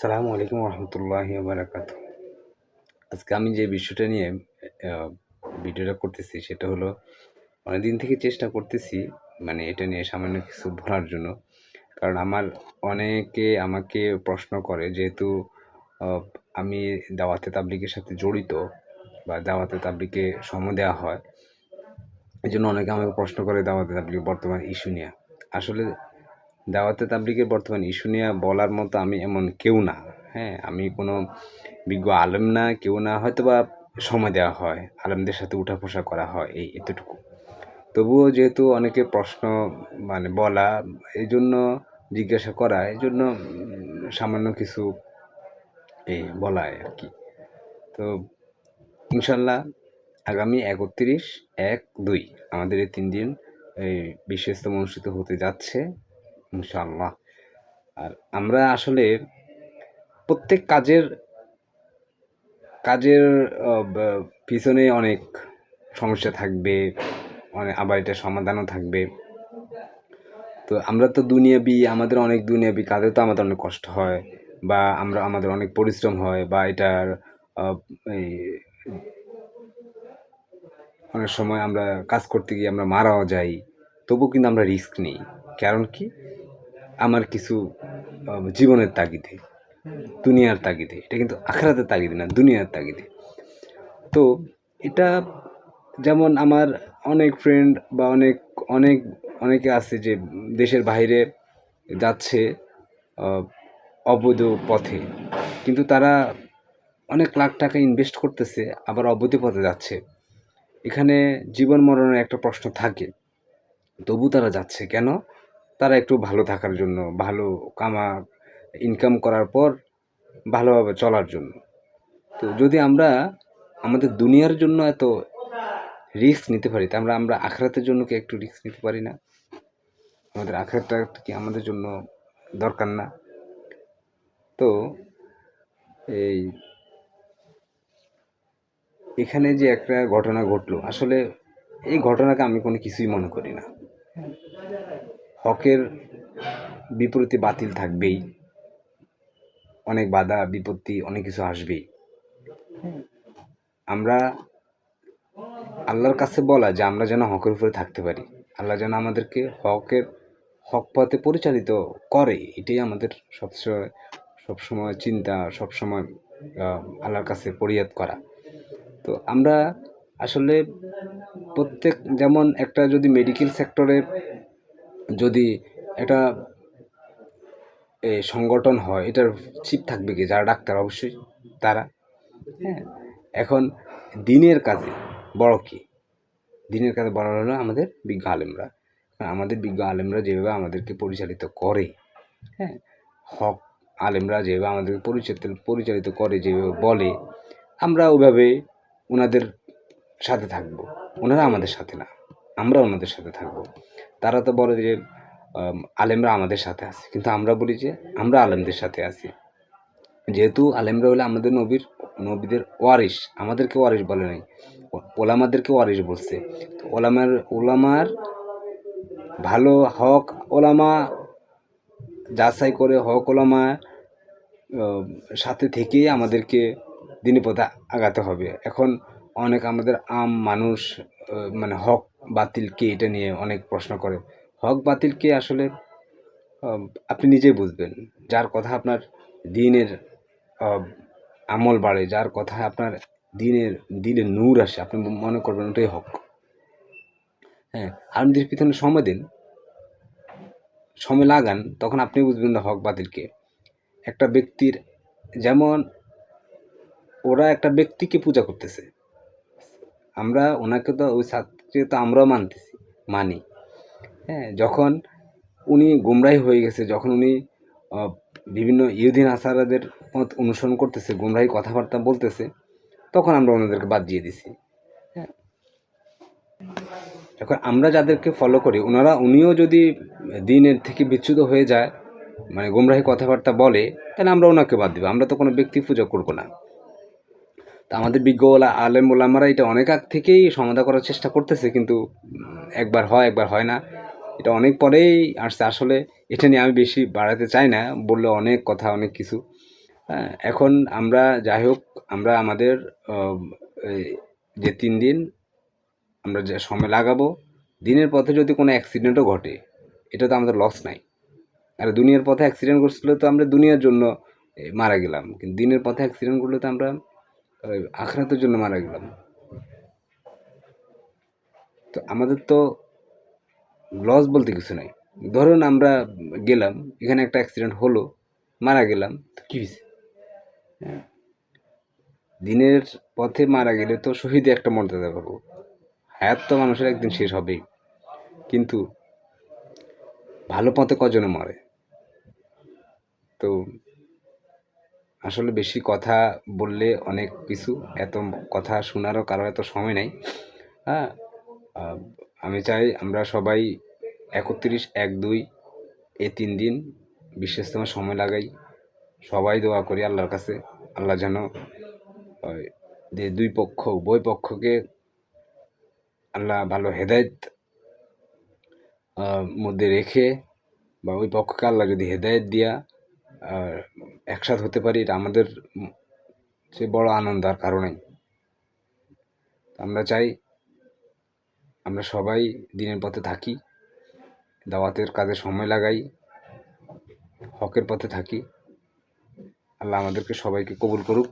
সালামু আলাইকুম রহমতুল্লাহি বারাকাত আজকে আমি যে বিষয়টা নিয়ে ভিডিওটা করতেছি সেটা হলো, অনেকদিন থেকে চেষ্টা করতেছি মানে এটা নিয়ে সামান্য কিছু বলার জন্য। কারণ আমার অনেকে আমাকে প্রশ্ন করে, যেহেতু আমি দাওয়াতে তাবলিগের সাথে জড়িত বা দাওয়াতে তাবলিগে সময় দেওয়া হয় এই জন্য অনেকে আমাকে প্রশ্ন করে দাওয়াতে তাবলিগ বর্তমান ইস্যু নিয়ে। আসলে দাওয়াতে তাবলিগের বর্তমান ইস্যু নিয়ে বলার মতো আমি এমন কেউ না। হ্যাঁ আমি কোনো বিজ্ঞ আলেম না, কেউ না হয়তো বা সময় দেওয়া হয়, আলেমদের সাথে উঠা বসা করা হয়, এই এতটুকু। তবুও যেহেতু অনেকে প্রশ্ন মানে বলা এই জন্য জিজ্ঞাসা করা এই জন্য সামান্য কিছু এই বলায় আর কি। তো ইনশাল্লাহ আগামী একত্রিশ এক দুই আমাদের এই তিন দিন এই বিশ্বস্তম অনুষ্ঠিত হতে যাচ্ছে। ইনশাল্লাহ আর আমরা আসলে প্রত্যেক কাজের কাজের পিছনে অনেক সমস্যা থাকবে অনেক আবার এটা সমাধানও থাকবে। তো আমরা তো দুনিয়াবি, আমাদের অনেক দুনিয়াবি কাজে তো আমাদের অনেক কষ্ট হয়, বা আমরা, আমাদের অনেক পরিশ্রম হয়, বা এটার অনেক সময় আমরা কাজ করতে গিয়ে আমরা মারাও যাই, তবু কিন্তু আমরা রিস্ক নিই। কারণ কি? আমার কিছু জীবনের তাগিদে, দুনিয়ার তাগিদে, এটা কিন্তু আখরাতের তাগিদে না, দুনিয়ার তাগিদে। তো এটা যেমন আমার অনেক ফ্রেন্ড বা অনেক অনেক, অনেকে আছে যে দেশের বাইরে যাচ্ছে অবৈধ পথে, কিন্তু তারা অনেক লাখ টাকা ইনভেস্ট করতেছে, আবার অবৈধ পথে যাচ্ছে। এখানে জীবন মরণের একটা প্রশ্ন থাকে, তবু তারা যাচ্ছে কেন? তারা একটু ভালো থাকার জন্য, ভালো কামা ইনকাম করার পর ভালোভাবে চলার জন্য। তো যদি আমরা আমাদের দুনিয়ার জন্য এত রিস্ক নিতে পারি তা আমরা আমরা আখরাতের জন্য কি একটু রিস্ক নিতে পারি না? আমাদের আখরাতটা কি আমাদের জন্য দরকার না? তো এই এখানে যে একটা ঘটনা ঘটলো, আসলে এই ঘটনাকে আমি কোনো কিছুই মনে করি না। হকের বিপরীতে বাতিল থাকবেই। অনেক বাধা, বিপত্তি, অনেক কিছু আসবেই। আমরা আল্লাহর কাছে বলা যে আমরা যেন হকের উপরে থাকতে পারি। আল্লাহ যেন আমাদেরকে হকের হক পথে পরিচালিত করে, এটাই আমাদের সবসময় সবসময় চিন্তা, সবসময় আল্লাহর কাছে পরিয়াদ করা। তো আমরা আসলে প্রত্যেক, যেমন একটা যদি মেডিকেল সেক্টরে যদি একটা সংগঠন হয়, এটার চিপ থাকবে কি? যারা ডাক্তার, অবশ্যই তারা। হ্যাঁ? এখন দিনের কাজে বড় কি? দিনের কাজে বড় হলো আমাদের বিজ্ঞ আলেমরা। আমাদের বিজ্ঞ আলেমরা যেভাবে আমাদেরকে পরিচালিত করে হ্যাঁ? হক আলেমরা যেভাবে আমাদেরকে পরিচালিত পরিচালিত করে, যেভাবে বলে, আমরা ওইভাবে ওনাদের সাথে থাকব। ওনারা আমাদের সাথে না আমরা ওনাদের সাথে থাকব। তারা তো বলে যে আলেমরা আমাদের সাথে আছে। কিন্তু আমরা বলি যে আমরা আলেমদের সাথে আছি। যেহেতু আলেমরা হলে আমাদের নবীর, নবীদের ওয়ারিস আমাদেরকে ওয়ারিস বলে নাই। ওলামাদেরকে ওয়ারিস বলছে। ওলামার ওলামার ভালো হক ওলামা, যাচাই করে হক ওলামা সাথে থেকেই আমাদেরকে দিনী পথে আগাতে হবে। এখন অনেক আমাদের আম মানুষ মানে হক বাতিলকে এটা নিয়ে অনেক প্রশ্ন করে। হক বাতিলকে আসলে আপনি নিজেই বুঝবেন। যার কথা আপনার দিনের আমল বাড়ে, যার কথা আপনার দিনের দিনে নূর আসে, আপনি মনে করবেন ওটাই হক। হ্যাঁ আলমদের পিছনে সময় দিন, সময় লাগান, তখন আপনি বুঝবেন না হক বাতিলকে। একটা ব্যক্তির, যেমন ওরা একটা ব্যক্তিকে পূজা করতেছে। আমরা ওনাকে তো ওই ছাত্রকে তো আমরাও মানতেছি, মানি। হ্যাঁ যখন উনি গুমরাহি হয়ে গেছে, যখন উনি বিভিন্ন ইহুদিন আসারাদের মত অনুসরণ করতেছে, গুমরাহি কথাবার্তা বলতেছে, তখন আমরা ওনাদেরকে বাদ দিয়ে দিছি। হ্যাঁ। এখন আমরা যাদেরকে ফলো করি, ওনারা, উনিও যদি দিনের থেকে বিচ্যুত হয়ে যায় মানে গুমরাহি কথাবার্তা বলে, তাহলে আমরা ওনাকে বাদ দিব। আমরা তো কোনো ব্যক্তি পূজা করব না। তা আমাদের বিজ্ঞ আলেম ওলামারা এটা অনেক আগ থেকেই সমাধা করার চেষ্টা করতেছে, কিন্তু একবার হয় একবার হয় না। এটা অনেক পরেই আসছে। আসলে এটা নিয়ে আমি বেশি বাড়াতে চাই না, বললে অনেক কথা, অনেক কিছু। হ্যাঁ এখন আমরা যাই হোক, আমরা আমাদের যে তিন দিন আমরা যে সময় লাগাবো, দিনের পথে যদি কোনো অ্যাক্সিডেন্টও ঘটে, এটা তো আমাদের লস নাই। আর দুনিয়ার পথে অ্যাক্সিডেন্ট করছিল তো আমরা দুনিয়ার জন্য মারা গেলাম। কিন্তু দিনের পথে অ্যাক্সিডেন্ট করলে তো আমরা আখরাতের জন্য মারা গেলাম। তো আমাদের তো লস বলতে কিছু নাই। ধরুন আমরা গেলাম, এখানে একটা অ্যাক্সিডেন্ট হলো, মারা গেলাম, তো কী হয়েছে? হ্যাঁ। দিনের পথে মারা গেলে তো শহীদে একটা মর্যাদা পাবো। হায়াত তো মানুষের একদিন শেষ হবেই। কিন্তু ভালো পথে কজনে মরে? তো আসলে বেশি কথা বললে অনেক কিছু এত কথা শোনারও কারও এত সময় নেই। হ্যাঁ আমি চাই আমরা সবাই একত্রিশ এক দুই এই তিন দিন বিশেষ তোমার সময় লাগাই। সবাই দোয়া করি আল্লাহর কাছে। আল্লাহ যেন দুই পক্ষ উভয় পক্ষকে আল্লাহ ভালো হেদায়ত মধ্যে রেখে বা ওই পক্ষকে আল্লাহ যদি হেদায়ত দিয়া আহ, একসাথ হতে পারি, এটা আমাদের সে বড় আনন্দ, আর কারণে আমরা চাই, আমরা সবাই দিনের পথে থাকি, দাওয়াতের কাজে সময় লাগাই, হকের পথে থাকি। আল্লাহ আমাদেরকে সবাইকে কবুল করুক।